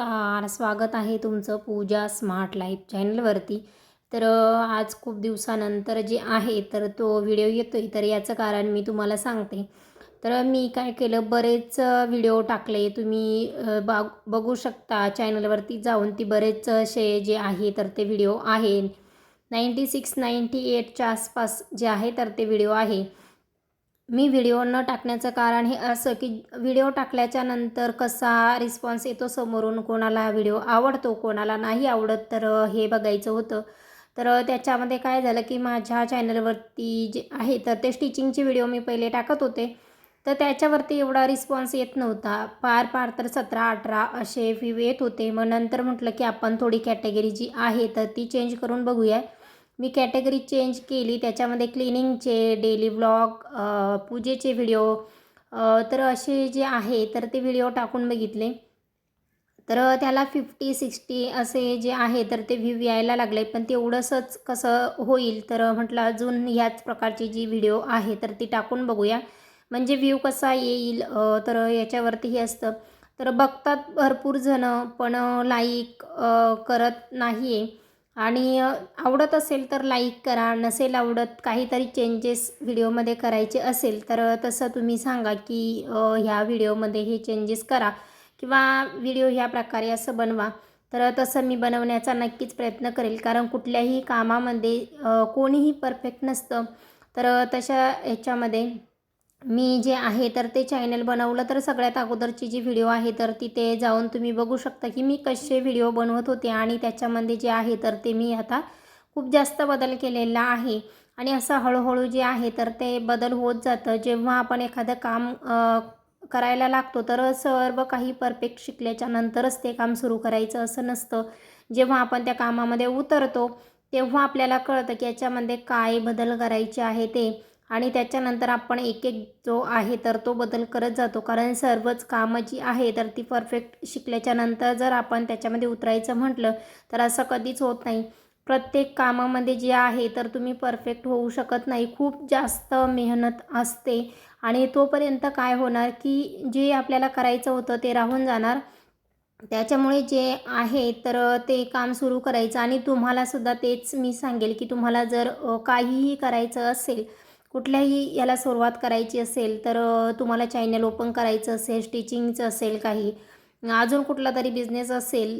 नमस्कार स्वागत आहे तुमचं पूजा स्मार्ट लाईफ चॅनलवरती. तर आज खूप दिवसानंतर जे आहे तर तो व्हिडिओ येतो आहे तर याचं कारण मी तुम्हाला सांगते. तर मी काय केलं बरेच व्हिडिओ टाकले. तुम्ही बाग बघू शकता चॅनलवरती जाऊन ती बरेच असे जे आहे तर ते व्हिडिओ आहे. नाईंटी सिक्स नाईंटी एटच्या आसपास जे आहे तर ते व्हिडिओ आहे. मी व्हिडिओ न टाकण्याचं कारण हे असं की व्हिडिओ टाकल्याच्या नंतर कसा रिस्पॉन्स येतो समोरून कोणाला व्हिडिओ आवडतो कोणाला नाही आवडत तर हे बघायचं होतं. तर त्याच्यामध्ये काय झालं की माझ्या चॅनलवरती जे आहे तर ते स्टिचिंगचे व्हिडिओ मी पहिले टाकत होते. तर त्याच्यावरती एवढा रिस्पॉन्स येत नव्हता. पार पार तर सतरा अठरा असे व्ह्यू येत होते. मग नंतर म्हटलं की आपण थोडी कॅटेगरी जी आहे तर ती चेंज करून बघूया. मी कॅटेगरी चेंज केली. त्याच्यामध्ये क्लिनिंगचे डेली व्लॉग पूजेचे व्हिडिओ तर असे जे आहे तर ते व्हिडिओ टाकून बघितले. तर त्याला फिफ्टी सिक्स्टी असे जे आहे तर ते व्ह्यू यायला लागले. पण तेवढंसंच कसं होईल तर म्हटलं अजून ह्याच प्रकारची जी व्हिडिओ आहे तर ती टाकून बघूया. म्हणजे व्ह्यू कसा येईल तर याच्यावरती हे असतं. तर बघतात भरपूर जणं पण लाईक करत नाही आहे आणि आवडत असेल तर लाईक करा. नसेल आवडत काहीतरी चेंजेस व्हिडिओमध्ये करायचे असेल तर तसं तुम्ही सांगा की ह्या व्हिडिओमध्ये हे चेंजेस करा किंवा व्हिडिओ ह्या प्रकारे असं बनवा. तर तसं मी बनवण्याचा नक्कीच प्रयत्न करेल. कारण कुठल्याही कामामध्ये कोणीही परफेक्ट नसतं. तर तशा ह्याच्यामध्ये मी जे आहे तर ते चॅनल बनवलं तर सगळ्यात अगोदरची जी व्हिडिओ आहे तर तिथे जाऊन तुम्ही बघू शकता की मी कसे व्हिडिओ बनवत होते आणि त्याच्यामध्ये जे आहे तर ते मी आता खूप जास्त बदल केलेला आहे. आणि असं हळूहळू जे आहे तर ते बदल होत जातं. जेव्हा आपण एखादं काम करायला लागतो तर सर्व काही परफेक्ट शिकल्याच्या नंतरच ते काम सुरू करायचं असं नसतं. जेव्हा आपण त्या कामामध्ये उतरतो तेव्हा आपल्याला कळतं की याच्यामध्ये काय बदल करायचे आहे ते. आणि त्याच्यानंतर आपण एक एक जो आहे तर तो बदल करत जातो. कारण सर्वच कामं जी आहे तर ती परफेक्ट शिकल्याच्यानंतर जर आपण त्याच्यामध्ये उतरायचं म्हटलं तर असं कधीच होत नाही. प्रत्येक कामामध्ये जे आहे तर तुम्ही परफेक्ट होऊ शकत नाही. खूप जास्त मेहनत असते. आणि तोपर्यंत काय होणार की जे आपल्याला करायचं होतं ते राहून जाणार. त्याच्यामुळे जे आहे तर ते काम सुरू करायचं. आणि तुम्हालासुद्धा तेच मी सांगेल की तुम्हाला जर काहीही करायचं असेल कुठल्याही याला सुरुवात करायची असेल तर तुम्हाला चॅनल ओपन करायचं असेल स्टिचिंगचं असेल काही अजून कुठला तरी बिझनेस असेल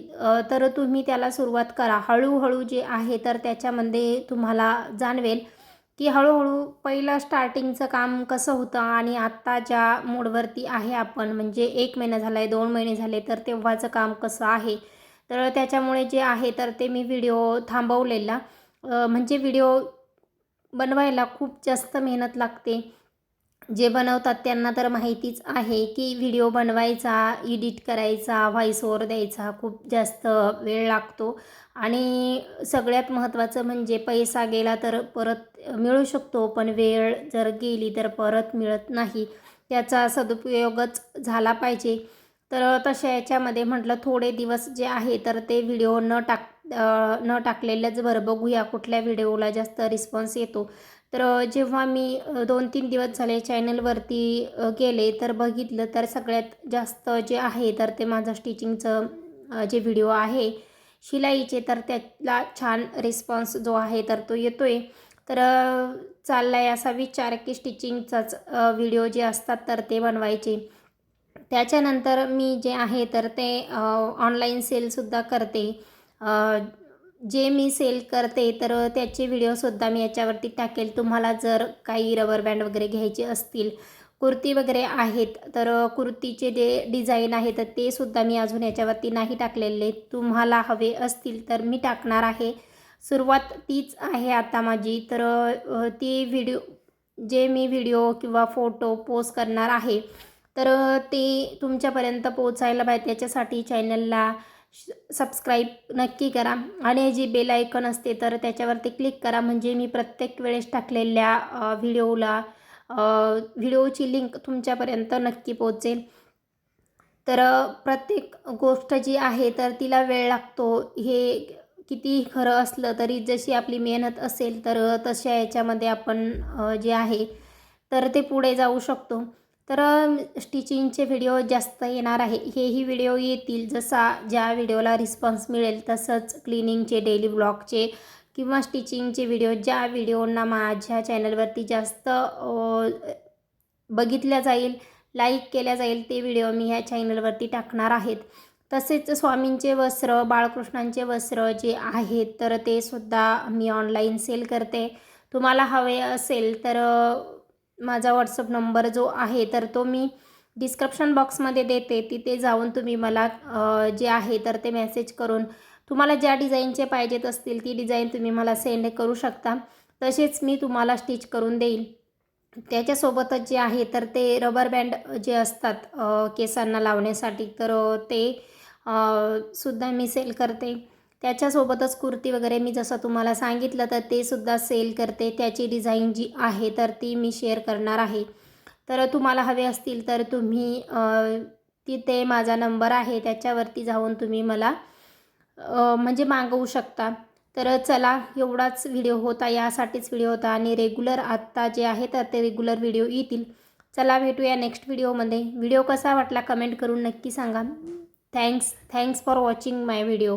तर तुम्ही त्याला सुरुवात करा. हळूहळू जे आहे तर त्याच्यामध्ये तुम्हाला जाणवेल की हळूहळू पहिलं स्टार्टिंगचं काम कसं होतं आणि आत्ता ज्या मूडवरती आहे आपण म्हणजे एक महिना झाला आहे दोन महिने झाले तर तेव्हाचं काम कसं आहे? तर त्याच्यामुळे जे आहे तर ते मी व्हिडिओ थांबवलेला. म्हणजे व्हिडिओ बनवायला खूप जास्त मेहनत लागते. जे बनवतात त्यांना तर माहितीच आहे की व्हिडिओ बनवायचा एडिट करायचा व्हॉइस ओवर द्यायचा खूप जास्त वेळ लागतो. आणि सगळ्यात महत्त्वाचं म्हणजे पैसा गेला तर परत मिळू शकतो पण वेळ जर गेली तर परत मिळत नाही. त्याचा सदुपयोगच झाला पाहिजे. तर तशा याच्यामध्ये म्हटलं थोडे दिवस जे आहे तर ते व्हिडिओ न टाक न टाकलेलंच बरं. बघूया कुठल्या व्हिडिओला जास्त रिस्पॉन्स येतो. तर जेव्हा मी दोन तीन दिवस झाले चॅनलवरती गेले तर बघितलं तर सगळ्यात जास्त जे आहे तर ते माझं स्टिचिंगचं जे व्हिडिओ आहे शिलाईचे तर त्याला छान रिस्पॉन्स जो आहे तर तो येतो आहे तर चालला आहे असा विचार की स्टिचिंगचाच व्हिडिओ जे असतात तर ते बनवायचे. त्याच्यानंतर मी जे आहे तर ते ऑनलाईन सेलसुद्धा करते. जे मी सेल करते तर त्याचे व्हिडिओसुद्धा मी याच्यावरती टाकेल. तुम्हाला जर काही रबर बँड वगैरे घ्यायचे असतील कुर्ती वगैरे आहेत तर कुर्तीचे जे डिझाईन आहे तर ते सुद्धा मी अजून याच्यावरती नाही टाकलेले. तुम्हाला हवे असतील तर मी टाकणार आहे. सुरुवात तीच आहे आता माझी. तर ती व्हिडिओ जे मी व्हिडिओ किंवा फोटो पोस्ट करणार आहे तर ते तुमच्यापर्यंत पोचायला पाहिजे. त्याच्यासाठी चॅनलला सबस्क्राईब नक्की करा. आणि जी बेल आयकन असते तर त्याच्यावरती क्लिक करा. म्हणजे मी प्रत्येक वेळेस टाकलेल्या व्हिडिओला व्हिडिओची लिंक तुमच्यापर्यंत नक्की पोचेल तर प्रत्येक गोष्ट जी आहे तर तिला वेळ लागतो. हे किती खरं असलं तरी जशी आपली मेहनत असेल तर तशा याच्यामध्ये आपण जे आहे तर ते पुढे जाऊ शकतो. तर स्टिचिंगचे व्हिडिओ जास्त येणार आहे. हेही व्हिडिओ येतील. जसा ज्या व्हिडिओला रिस्पॉन्स मिळेल तसंच क्लिनिंगचे डेली ब्लॉगचे किंवा स्टिचिंगचे व्हिडिओ ज्या व्हिडिओंना माझ्या चॅनलवरती जास्त बघितल्या जाईल लाईक केल्या जाईल ते व्हिडिओ मी ह्या चॅनलवरती टाकणार आहेत. तसेच स्वामींचे वस्त्र बाळकृष्णांचे वस्त्र जे आहेत तर ते सुद्धा मी ऑनलाईन सेल करते. तुम्हाला हवे असेल तर माझा व्हॉट्सअप नंबर जो आहे तर तो मी डिस्क्रिप्शन बॉक्समध्ये देते. तिथे जाऊन तुम्ही मला जे आहे तर ते मेसेज करून तुम्हाला ज्या डिझाईनचे पाहिजेत असतील ती डिझाईन तुम्ही मला सेंड करू शकता. तसेच मी तुम्हाला स्टिच करून देईल. त्याच्यासोबतच जे आहे तर ते रबर बँड जे असतात केसांना लावण्यासाठी तर ते सुद्धा मी सेल करते. त्याच्यासोबतच कुर्ती वगैरे मी जसं तुम्हाला सांगितलं तर ते सुद्धा सेल करते. त्याची डिझाईन जी आहे तर ती मी शेअर करणार आहे. तर तुम्हाला हवे असतील तर तुम्ही तिथे माझा नंबर आहे. त्याच्यावरती जाऊन तुम्ही मला म्हणजे मागवू शकता. तर चला एवढाच व्हिडिओ होता. यासाठीच व्हिडिओ होता. आणि रेग्युलर आत्ता जे आहे तर ते रेग्युलर व्हिडिओ येतील. चला भेटूया नेक्स्ट व्हिडिओमध्ये. व्हिडिओ कसा वाटला कमेंट करून नक्की सांगा. Thanks thanks for watching my video.